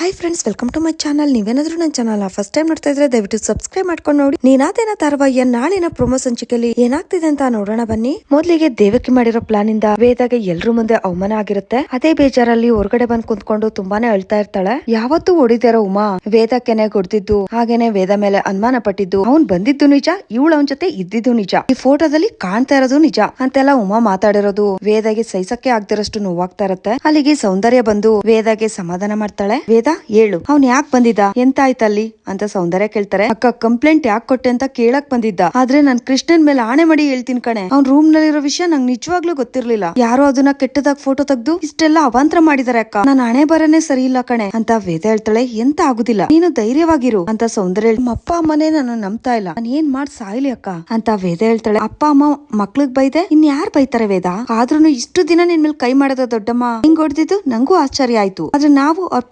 Hi friends welcome to my channel ನೀವೇನಾದ್ರೂ ನನ್ನ channel first time ನೋಡ್ತಾ ಇದ್ರೆ ದಯವಿಟ್ಟು ಸಬ್ಸ್ಕ್ರೈಬ್ ಮಾಡ್ಕೊಂಡು ನೋಡಿ. ನೀನಾದೇನ ಧಾರಾವಾಹಿಯ ನಾಳಿನ ಪ್ರೊಮೋ ಸಂಚಿಕೆಯಲ್ಲಿ ಏನಾಗ್ತಿದೆ ಅಂತ ನೋಡೋಣ ಬನ್ನಿ. ಮೊದಲಿಗೆ ದೇವಕಿ ಮಾಡಿರೋ ಪ್ಲಾನ್ ಇಂದ ವೇದಾಗೆ ಎಲ್ರು ಮುಂದೆ ಅವಮಾನ ಆಗಿರುತ್ತೆ. ಅದೇ ಬೇಜಾರಲ್ಲಿ ಹೊರಗಡೆ ಬಂದ್ ಕುಂತ್ಕೊಂಡು ತುಂಬಾನೇ ಅಳ್ತಾ ಇರ್ತಾಳೆ. ಯಾವತ್ತೂ ಹೊಡಿದಾರ ಉಮಾ ವೇದಕ್ಕೆನೆ ಕೊಡ್ತಿದ್ದು ಹಾಗೇನೆ ವೇದ ಮೇಲೆ ಅನುಮಾನ ಪಟ್ಟಿದ್ದು. ಅವ್ನ್ ಬಂದಿದ್ದು ನಿಜ, ಇವಳು ಅವನ್ ಜೊತೆ ಇದ್ದಿದ್ದು ನಿಜ. ಈ ಫೋಟೋದಲ್ಲಿ ಕಾಣ್ತಾ ಇರೋದು ನಿಜ. ಅಂತೆಲ್ಲ ಉಮಾ ಮಾತಾಡಿರೋದು ವೇದಗೆ ಸಹಿಸಕ್ಕೆ ಆಗ್ದಿರಷ್ಟು ನೋವಾಗ್ತಾ ಇರತ್ತೆ. ಅಲ್ಲಿಗೆ ಸೌಂದರ್ಯ ಬಂದು ವೇದಗೆ ಸಮಾಧಾನ ಮಾಡ್ತಾಳೆ. ವೇದ ಹೇಳು. ಅವ್ನ್ ಯಾಕ್ ಬಂದಿದ್ದ? ಎಂತ ಆಯ್ತಲ್ಲಿ ಅಂತ ಸೌಂದರ್ಯ ಕೇಳ್ತಾರೆ. ಅಕ್ಕ ಕಂಪ್ಲೇಂಟ್ ಯಾಕ್ ಕೊಟ್ಟೆ ಅಂತ ಕೇಳಕ್ ಬಂದಿದ್ದ. ಆದ್ರೆ ನಾನ್ ಕೃಷ್ಣನ್ ಮೇಲೆ ಆಣೆ ಮಾಡಿ ಹೇಳ್ತೀನಿ ಕಣೆ. ಅವ್ನ್ ರೂಮ್ ನಲ್ಲಿರೋ ವಿಷಯ ನಂಗ್ ನಿಜವಾಗ್ಲೂ ಗೊತ್ತಿರ್ಲಿಲ್ಲ. ಯಾರೋ ಅದನ್ನ ಕೆಟ್ಟದಾಗ ಫೋಟೋ ತೆಗ್ದು ಇಷ್ಟೆಲ್ಲ ಅವಾಂತರ ಮಾಡಿದಾರೆ ಅಕ್ಕ. ನಾನ್ ಹಣೆ ಬರನೆ ಸರಿ ಇಲ್ಲ ಕಣೆ. ಅಂತ ವೇದ ಹೇಳ್ತಾಳೆ, ಎಂತ ಆಗುದಿಲ್ಲ. ನೀನು ಧೈರ್ಯವಾಗಿರು. ಅಂತ ಸೌಂದರ್ಯ ನಮ್ಮ ಅಪ್ಪ ಅಮ್ಮನೇ ನಾನು ನಂಬ್ತಾ ಇಲ್ಲ. ನಾನು ಏನ್ ಮಾಡ್ ಸಾಯ್ಲಿ ಅಕ್ಕ. ಅಂತ ವೇದ ಹೇಳ್ತಾಳೆ, ಅಪ್ಪ, ಅಮ್ಮ ಮಕ್ಳಿಗ್ ಬೈದೆ? ಇನ್ ಯಾರ್ ಬೈತಾರೆ ವೇದ? ಆದ್ರೂ ಇಷ್ಟು ದಿನ ನಿನ್ ಮೇಲೆ ಕೈ ಮಾಡದ ದೊಡ್ಡಮ್ಮ ಹಿಂಗ್ ಹೊಡೆದಿದ್ದು? ನಂಗೂ ಆಶ್ಚರ್ಯ ಆಯ್ತು. ಆದ್ರೆ ನಾವು ಅವ್ರ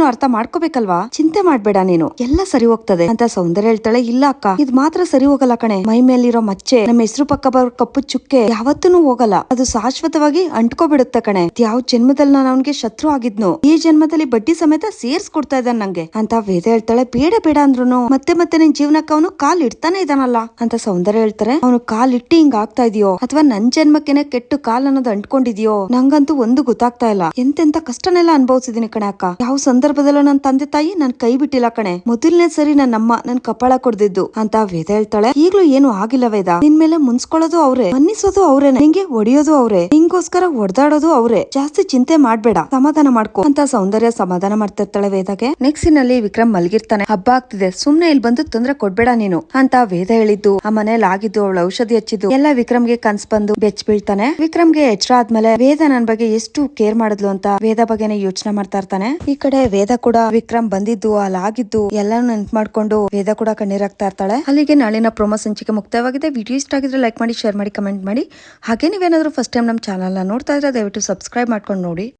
ಪರಿಸ್ಥಿತಿನೂ ಅರ್ಥ ಮಾಡ್ಕೋಬೇಕಲ್ವಾ? ಚಿಂತೆ ಮಾಡ್ಬೇಡ ನೀನು. ಎಲ್ಲ ಸರಿ ಹೋಗ್ತದೆ. ಅಂತ ಸೌಂದರ್ಯ ಹೇಳ್ತಾಳೆ, ಇಲ್ಲ ಅಕ್ಕ. ಇದ್ ಮಾತ್ರ ಸರಿ ಹೋಗಲ್ಲ ಕಣೆ. ಮೈ ಮೇಲಿರೋ ಮಚ್ಚೆ, ನಮ್ಮ ಹೆಸರು ಪಕ್ಕ ಬರೋ ಕಪ್ಪು ಚುಕ್ಕೆ ಯಾವತ್ತೂ ಹೋಗಲ್ಲ. ಅದು ಶಾಶ್ವತವಾಗಿ ಅಂಟ್ಕೋಬಿಡುತ್ತೆ ಕಣೆ. ಯಾವ ಜನ್ಮದಲ್ಲಿ ನಾನು ಅವನಿಗೆ ಶತ್ರು ಆಗಿದ್ನು? ಈ ಜನ್ಮದಲ್ಲಿ ಬಡ್ಡಿ ಸಮೇತ ಸೇರ್ಸ್ಕೊಡ್ತಾ ಇದ್ದಾನೆ ನಂಗೆ. ಅಂತ ವೇದ ಹೇಳ್ತಾಳೆ, ಬೇಡ ಬೇಡ ಅಂದ್ರು ಮತ್ತೆ ಮತ್ತೆ ನಿನ್ ಜೀವನಕ್ಕೆ ಅವನು ಕಾಲ್ ಇಡ್ತಾನೆ ಇದಾನಲ್ಲ ಅಂತ ಸೌಂದರ್ಯ ಹೇಳ್ತಾರೆ, ಅವನು ಕಾಲ್ ಇಟ್ಟಿ ಹಿಂಗ್ ಆಗ್ತಾ ಇದೆಯೋ? ಅಥವಾ ನನ್ ಜನ್ಮಕ್ಕೆನೆ ಕೆಟ್ಟು ಕಾಲ್ ಅನ್ನೋದು ಅಂಟ್ಕೊಂಡಿದ್ಯೋ? ನಂಗಂತೂ ಒಂದು ಗೊತ್ತಾಗ್ತಾ ಇಲ್ಲ. ಎಂತೆಂತ ಕಷ್ಟನೆಲ್ಲ ಅನುಭವಿಸಿದೀನಿ ಕಣೆ ಅಕ್ಕ. ಯಾವ ಸಂದರ್ಭದಲ್ಲೂ ನನ್ನ ತಂದೆ ತಾಯಿ ನನ್ ಕೈ ಬಿಟ್ಟಿಲ್ಲ ಕಣೆ. ಮೊದಲನೇ ಸರಿ ನನ್ನ ಅಮ್ಮ ನನ್ ಕಪಾಳ ಕೊಡ್ದಿದ್ದು. ಅಂತ ವೇದ ಹೇಳ್ತಾಳೆ. ಈಗ್ಲೂ ಏನು ಆಗಿಲ್ಲ ವೇದ. ನಿನ್ ಮೇಲೆ ಮುನ್ಸ್ಕೊಳ್ಳೋದು ಅವ್ರೆ. ಮನ್ನಿಸೋದು ಅವ್ರೆ ನಿಂಗೆ ಒಡಿಯೋದು ಅವ್ರೆ. ನಿಂಗೋಸ್ಕರ ಒಡ್ದಾಡೋದು ಅವ್ರೆ. ಜಾಸ್ತಿ ಚಿಂತೆ ಮಾಡ್ಬೇಡ. ಸಮಾಧಾನ ಮಾಡ್ಕೊ. ಅಂತ ಸೌಂದರ್ಯ ಸಮಾಧಾನ ಮಾಡ್ತಿರ್ತಾಳೆ ವೇದಗೆ. ನೆಕ್ಸ್ಟ್ನಲ್ಲಿ ವಿಕ್ರಮ್ ಮಲಗಿರ್ತಾನೆ. ಹಬ್ಬ ಆಗ್ತಿದೆ. ಸುಮ್ನೆ ಇಲ್ಲಿ ಬಂದು ತೊಂದ್ರೆ ಕೊಡ್ಬೇಡ ನೀನು. ಅಂತ ವೇದ ಹೇಳಿದ್ದು. ಆ ಮನೇಲಿ ಆಗಿದ್ದು, ಅವಳು ಔಷಧಿ ಹಚ್ಚಿದ್ದು. ಎಲ್ಲ ವಿಕ್ರಮ್ಗೆ ಕನ್ಸ್ ಬಂದು ಬೆಚ್ಚ ಬೀಳ್ತಾನೆ. ವಿಕ್ರಮ್ಗೆ ಎಚ್ಚರ ಆದ್ಮೇಲೆ ವೇದ ನನ್ ಬಗ್ಗೆ ಎಷ್ಟು ಕೇರ್ ಮಾಡಿದ್ಲು ಅಂತ ವೇದ ಬಗ್ಗೆನೆ ಯೋಚನೆ ಮಾಡ್ತಾ ಇರ್ತಾನೆ. ಈ ಕಡೆ ವೇದ ಕೂಡ ವಿಕ್ರಮ್ ಬಂದಿದ್ದು ಅಲ್ಲಾಗಿದ್ದು ಎಲ್ಲಾನು ನೆನ್ಪು ಮಾಡ್ಕೊಂಡು ವೇದ ಕೂಡ ಕಣ್ಣೀರಾಗ್ತಾ ಇರ್ತಾಳೆ. ಅಲ್ಲಿಗೆ ನಾಳಿನ ಪ್ರೊಮೋ ಸಂಚಿಕೆ ಮುಕ್ತವಾಗಿದೆ. ವಿಡಿಯೋ ಇಷ್ಟ ಆಗಿದ್ರೆ ಲೈಕ್ ಮಾಡಿ, ಶೇರ್ ಮಾಡಿ, ಕಮೆಂಟ್ ಮಾಡಿ. ಹಾಗೆ ನೀವೇನಾದ್ರೂ ಫಸ್ಟ್ ಟೈಮ್ ನಮ್ಮ ಚಾನಲ್ ನೋಡ್ತಾ ಇದ್ರೆ ದಯವಿಟ್ಟು ಸಬ್ಸ್ಕ್ರೈಬ್ ಮಾಡ್ಕೊಂಡು ನೋಡಿ.